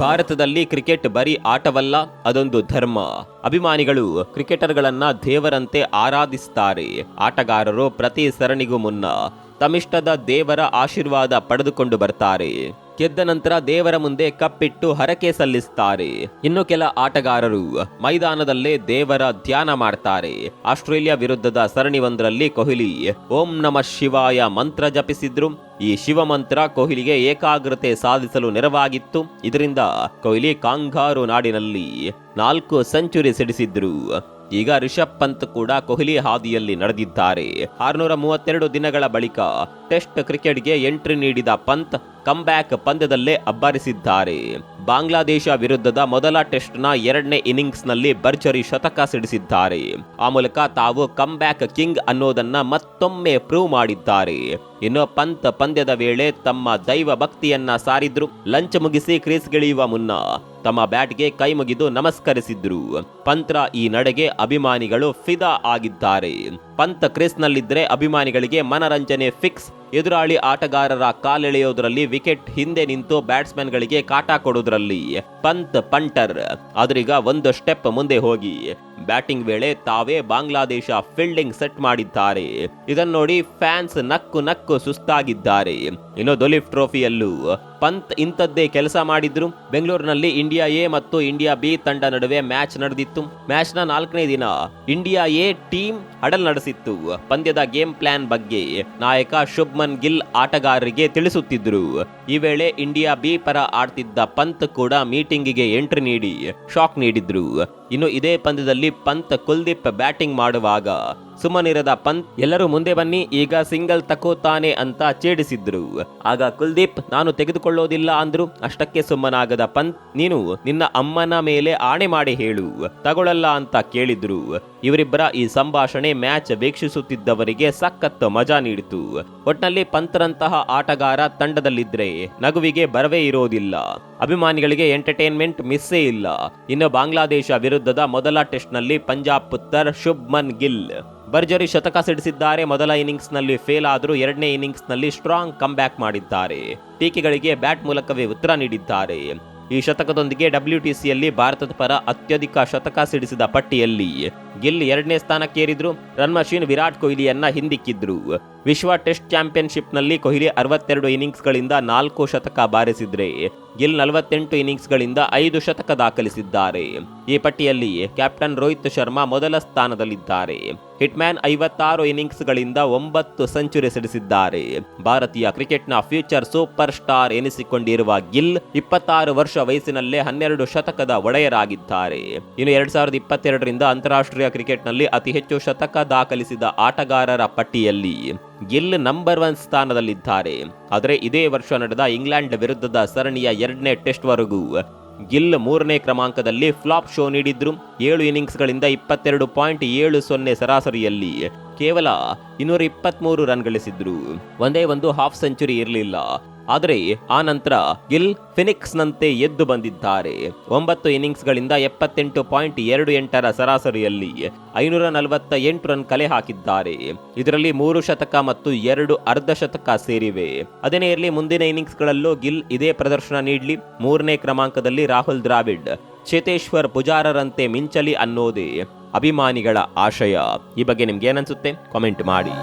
ಭಾರತದಲ್ಲಿ ಕ್ರಿಕೆಟ್ ಬರೀ ಆಟವಲ್ಲ, ಅದೊಂದು ಧರ್ಮ. ಅಭಿಮಾನಿಗಳು ಕ್ರಿಕೆಟರ್ಗಳನ್ನ ದೇವರಂತೆ ಆರಾಧಿಸ್ತಾರೆ. ಆಟಗಾರರು ಪ್ರತಿ ಸರಣಿಗೂ ಮುನ್ನ ತಮಿಷ್ಟದ ದೇವರ ಆಶೀರ್ವಾದ ಪಡೆದುಕೊಂಡು ಬರ್ತಾರೆ. ಗೆದ್ದ ನಂತರ ದೇವರ ಮುಂದೆ ಕಪ್ಪಿಟ್ಟು ಹರಕೆ ಸಲ್ಲಿಸ್ತಾರೆ. ಇನ್ನು ಕೆಲ ಆಟಗಾರರು ಮೈದಾನದಲ್ಲೇ ದೇವರ ಧ್ಯಾನ ಮಾಡ್ತಾರೆ. ಆಸ್ಟ್ರೇಲಿಯಾ ವಿರುದ್ಧದ ಸರಣಿ ಒಂದರಲ್ಲಿ ಕೊಹ್ಲಿ ಓಂ ನಮ ಶಿವಾಯ ಮಂತ್ರ ಜಪಿಸಿದ್ರು. ಈ ಶಿವ ಮಂತ್ರ ಕೊಹ್ಲಿಗೆ ಏಕಾಗ್ರತೆ ಸಾಧಿಸಲು ನೆರವಾಗಿತ್ತು. ಇದರಿಂದ ಕೊಹ್ಲಿ ಕಾಂಗಾರು ನಾಡಿನಲ್ಲಿ ನಾಲ್ಕು ಸೆಂಚುರಿ ಸಿಡಿಸಿದ್ರು. ಈಗ ರಿಷಬ್ ಪಂತ್ ಕೂಡ ಕೊಹ್ಲಿ ಹಾದಿಯಲ್ಲಿ ನಡೆದಿದ್ದಾರೆ. ಆರುನೂರ ಮೂವತ್ತೆರಡು ದಿನಗಳ ಬಳಿಕ ಟೆಸ್ಟ್ ಕ್ರಿಕೆಟ್ಗೆ ಎಂಟ್ರಿ ನೀಡಿದ ಪಂತ್ ಕಂಬ್ಯಾಕ್ ಪಂದ್ಯದಲ್ಲೇ ಅಬ್ಬರಿಸಿದ್ದಾರೆ. ಬಾಂಗ್ಲಾದೇಶ ವಿರುದ್ಧದ ಮೊದಲ ಟೆಸ್ಟ್ನ ಎರಡನೇ ಇನ್ನಿಂಗ್ಸ್ನಲ್ಲಿ ಭರ್ಜರಿ ಶತಕ ಸಿಡಿಸಿದ್ದಾರೆ. ಆ ಮೂಲಕ ತಾವು ಕಂಬ್ಯಾಕ್ ಕಿಂಗ್ ಅನ್ನೋದನ್ನ ಮತ್ತೊಮ್ಮೆ ಪ್ರೂವ್ ಮಾಡಿದ್ದಾರೆ. ಇನ್ನು ಪಂತ್ ಪಂದ್ಯದ ವೇಳೆ ತಮ್ಮ ದೈವ ಭಕ್ತಿಯನ್ನ ಸಾರಿದ್ರು. ಲಂಚ್ ಮುಗಿಸಿ ಕ್ರೀಸ್ಗಿಳಿಯುವ ಮುನ್ನ ತಮ್ಮ ಬ್ಯಾಟ್ಗೆ ಕೈ ಮುಗಿದು ನಮಸ್ಕರಿಸಿದ್ರು. ಪಂತ್ರ ಈ ನಡೆಗೆ ಅಭಿಮಾನಿಗಳು ಫಿದಾ ಆಗಿದ್ದಾರೆ. ಪಂತ್ ಕ್ರೀಸ್ನಲ್ಲಿದ್ದರೆ ಅಭಿಮಾನಿಗಳಿಗೆ ಮನರಂಜನೆ ಫಿಕ್ಸ್. ಎದುರಾಳಿ ಆಟಗಾರರ ಕಾಲೆಳೆಯೋದ್ರಲ್ಲಿ ವಿಕೆಟ್ ಹಿಂದೆ ನಿಂತು ಬ್ಯಾಟ್ಸ್ಮನ್ಗಳಿಗೆ ಕಾಟ ಕೊಡೋದ್ರಲ್ಲಿ ಪಂತ್ ಪಂಟರ್. ಆದ್ರೀಗ ಒಂದು ಸ್ಟೆಪ್ ಮುಂದೆ ಹೋಗಿ. ಬ್ಯಾಟಿಂಗ್ ವೇಳೆ ತಾವೇ ಬಾಂಗ್ಲಾದೇಶ ಫೀಲ್ಡಿಂಗ್ ಸೆಟ್ ಮಾಡಿದ್ದಾರೆ. ಇದನ್ನು ನೋಡಿ ಫ್ಯಾನ್ಸ್ ನಕ್ಕು ನಕ್ಕು ಸುಸ್ತಾಗಿದ್ದಾರೆ. ಇನ್ನು ದೊಲಿಫ್ ಟ್ರೋಫಿಯಲ್ಲೂ ಪಂತ್ ಇಂಥದ್ದೇ ಕೆಲಸ ಮಾಡಿದ್ರು. ಬೆಂಗಳೂರಿನಲ್ಲಿ ಇಂಡಿಯಾ ಎ ಮತ್ತು ಇಂಡಿಯಾ ಬಿ ತಂಡ ನಡುವೆ ಮ್ಯಾಚ್ ನಡೆದಿತ್ತು. ಮ್ಯಾಚ್ನ ನಾಲ್ಕನೇ ದಿನ ಇಂಡಿಯಾ ಎ ಟೀಮ್ ಹಡಲ್ ನಡೆಸಿತ್ತು. ಪಂದ್ಯದ ಗೇಮ್ ಪ್ಲಾನ್ ಬಗ್ಗೆ ನಾಯಕ ಶುಭ್ಮನ್ ಗಿಲ್ ಆಟಗಾರರಿಗೆ ತಿಳಿಸುತ್ತಿದ್ರು. ಈ ವೇಳೆ ಇಂಡಿಯಾ ಬಿ ಪರ ಆಡ್ತಿದ್ದ ಪಂತ್ ಕೂಡ ಮೀಟಿಂಗಿಗೆ ಎಂಟ್ರಿ ನೀಡಿ ಶಾಕ್ ನೀಡಿದ್ರು. ಇನ್ನು ಇದೇ ಪಂದ್ಯದಲ್ಲಿ ಪಂತ್ ಕುಲ್ದೀಪ್ ಬ್ಯಾಟಿಂಗ್ ಮಾಡುವಾಗ ಸುಮ್ಮನಿರದ ಪಂತ್, ಎಲ್ಲರೂ ಮುಂದೆ ಬನ್ನಿ, ಈಗ ಸಿಂಗಲ್ ತಕೋತಾನೆ ಅಂತ ಛೇಡಿಸಿದ್ರು. ಆಗ ಕುಲ್ದೀಪ್, ನಾನು ತೆಗೆದುಕೊಳ್ಳೋದಿಲ್ಲ ಅಂದ್ರು, ಅಷ್ಟಕ್ಕೆ ಸುಮ್ಮನಾಗದ ಪಂತ್, ನೀನು ನಿನ್ನ ಅಮ್ಮನ ಮೇಲೆ ಆಣೆ ಮಾಡಿ ಹೇಳು ತಗೊಳ್ಳಲ್ಲ ಅಂತ ಕೇಳಿದ್ರು. ಇವರಿಬ್ಬರ ಈ ಸಂಭಾಷಣೆ ಮ್ಯಾಚ್ ವೀಕ್ಷಿಸುತ್ತಿದ್ದವರಿಗೆ ಸಖತ್ ಮಜಾ ನೀಡಿತು. ಒಟ್ನಲ್ಲಿ ಪಂತ್ರಂತಹ ಆಟಗಾರ ತಂಡದಲ್ಲಿದ್ರೆ ನಗುವಿಗೆ ಬರವೇ ಇರೋದಿಲ್ಲ. ಅಭಿಮಾನಿಗಳಿಗೆ ಎಂಟರ್ಟೈನ್ಮೆಂಟ್ ಮಿಸ್ಸೇ ಇಲ್ಲ. ಇನ್ನು ಬಾಂಗ್ಲಾದೇಶ ವಿರುದ್ಧದ ಮೊದಲ ಟೆಸ್ಟ್ನಲ್ಲಿ ಪಂಜಾಬ್ ಪುತ್ತರ್ ಶುಭ್ಮನ್ ಗಿಲ್ ಭರ್ಜರಿ ಶತಕ ಸಿಡಿಸಿದ್ದಾರೆ. ಮೊದಲ ಇನ್ನಿಂಗ್ಸ್ನಲ್ಲಿ ಫೇಲ್ ಆದರೂ ಎರಡನೇ ಇನ್ನಿಂಗ್ಸ್ನಲ್ಲಿ ಸ್ಟ್ರಾಂಗ್ ಕಮ್ಬ್ಯಾಕ್ ಮಾಡಿದ್ದಾರೆ. ಟೀಕೆಗಳಿಗೆ ಬ್ಯಾಟ್ ಮೂಲಕವೇ ಉತ್ತರ ನೀಡಿದ್ದಾರೆ. ಈ ಶತಕದೊಂದಿಗೆ ಡಬ್ಲ್ಯೂಟಿಸಿಯಲ್ಲಿ ಭಾರತದ ಪರ ಅತ್ಯಧಿಕ ಶತಕ ಸಿಡಿಸಿದ ಪಟ್ಟಿಯಲ್ಲಿ ಗಿಲ್ ಎರಡನೇ ಸ್ಥಾನಕ್ಕೇರಿದ್ರು. ರನ್ ಮಷೀನ್ ವಿರಾಟ್ ಕೊಹ್ಲಿಯನ್ನ ಹಿಂದಿಕ್ಕಿದ್ರು. ವಿಶ್ವ ಟೆಸ್ಟ್ ಚಾಂಪಿಯನ್ಶಿಪ್ನಲ್ಲಿ ಕೊಹ್ಲಿ ಅರವತ್ತೆರಡು ಇನ್ನಿಂಗ್ಸ್ಗಳಿಂದ ನಾಲ್ಕು ಶತಕ ಬಾರಿಸಿದ್ರೆ ಗಿಲ್ ನಲವತ್ತೆಂಟು ಇನ್ನಿಂಗ್ಸ್ಗಳಿಂದ ಐದು ಶತಕ ದಾಖಲಿಸಿದ್ದಾರೆ. ಈ ಪಟ್ಟಿಯಲ್ಲಿ ಕ್ಯಾಪ್ಟನ್ ರೋಹಿತ್ ಶರ್ಮಾ ಮೊದಲ ಸ್ಥಾನದಲ್ಲಿದ್ದಾರೆ. ಹಿಟ್ಮ್ಯಾನ್ ಐವತ್ತಾರು ಇನ್ನಿಂಗ್ಸ್ಗಳಿಂದ ಒಂಬತ್ತು ಸೆಂಚುರಿ ಸಿಡಿಸಿದ್ದಾರೆ. ಭಾರತೀಯ ಕ್ರಿಕೆಟ್ನ ಫ್ಯೂಚರ್ ಸೂಪರ್ ಸ್ಟಾರ್ ಎನಿಸಿಕೊಂಡಿರುವ ಗಿಲ್ ಇಪ್ಪತ್ತಾರು ವರ್ಷ ವಯಸ್ಸಿನಲ್ಲೇ ಹನ್ನೆರಡು ಶತಕದ ಒಡೆಯರಾಗಿದ್ದಾರೆ. ಇನ್ನು ಎರಡ್ ಸಾವಿರದ ಇಪ್ಪತ್ತೆರಡರಿಂದ ಅಂತಾರಾಷ್ಟ್ರೀಯ ಕ್ರಿಕೆಟ್ನಲ್ಲಿ ಅತಿ ಹೆಚ್ಚು ಶತಕ ದಾಖಲಿಸಿದ ಆಟಗಾರರ ಪಟ್ಟಿಯಲ್ಲಿ ಗಿಲ್ ನಂಬರ್ ಒನ್ ಸ್ಥಾನದಲ್ಲಿದ್ದಾರೆ. ಆದರೆ ಇದೇ ವರ್ಷ ನಡೆದ ಇಂಗ್ಲೆಂಡ್ ವಿರುದ್ಧದ ಸರಣಿಯ ಎರಡನೇ ಟೆಸ್ಟ್ವರೆಗೂ ಗಿಲ್ ಮೂರನೇ ಕ್ರಮಾಂಕದಲ್ಲಿ ಫ್ಲಾಪ್ ಶೋ ನೀಡಿದ್ರು. ಏಳು ಇನ್ನಿಂಗ್ಸ್ಗಳಿಂದ ಇಪ್ಪತ್ತೆರಡು ಪಾಯಿಂಟ್ ಏಳು ಸೊನ್ನೆ ಸರಾಸರಿಯಲ್ಲಿ ಕೇವಲ ಇನ್ನೂರ ಇಪ್ಪತ್ತ್ಮೂರು ರನ್ ಗಳಿಸಿದ್ರು. ಒಂದೇ ಒಂದು ಹಾಫ್ ಸೆಂಚುರಿ ಇರಲಿಲ್ಲ. ಆದರೆ ಆ ನಂತರ ಗಿಲ್ ಫಿನಿಕ್ಸ್ನಂತೆ ಎದ್ದು ಬಂದಿದ್ದಾರೆ. ಒಂಬತ್ತು ಇನ್ನಿಂಗ್ಸ್ಗಳಿಂದ ಎಪ್ಪತ್ತೆಂಟು ಪಾಯಿಂಟ್ ಎರಡು ಎಂಟರ ಸರಾಸರಿಯಲ್ಲಿ ಐನೂರ ನಲವತ್ತ ಎಂಟು ರನ್ ಕಲೆ ಹಾಕಿದ್ದಾರೆ. ಇದರಲ್ಲಿ ಮೂರು ಶತಕ ಮತ್ತು ಎರಡು ಅರ್ಧ ಶತಕ ಸೇರಿವೆ. ಅದೇನೇ ಇರಲಿ ಮುಂದಿನ ಇನ್ನಿಂಗ್ಸ್ಗಳಲ್ಲೂ ಗಿಲ್ ಇದೇ ಪ್ರದರ್ಶನ ನೀಡಲಿ. ಮೂರನೇ ಕ್ರಮಾಂಕದಲ್ಲಿ ರಾಹುಲ್ ದ್ರಾವಿಡ್, ಚೇತೇಶ್ವರ್ ಪುಜಾರರಂತೆ ಮಿಂಚಲಿ ಅನ್ನೋದೇ ಅಭಿಮಾನಿಗಳ ಆಶಯ. ಈ ಬಗ್ಗೆ ನಿಮ್ಗೆ ಏನನ್ಸುತ್ತೆ? ಕಾಮೆಂಟ್ ಮಾಡಿ.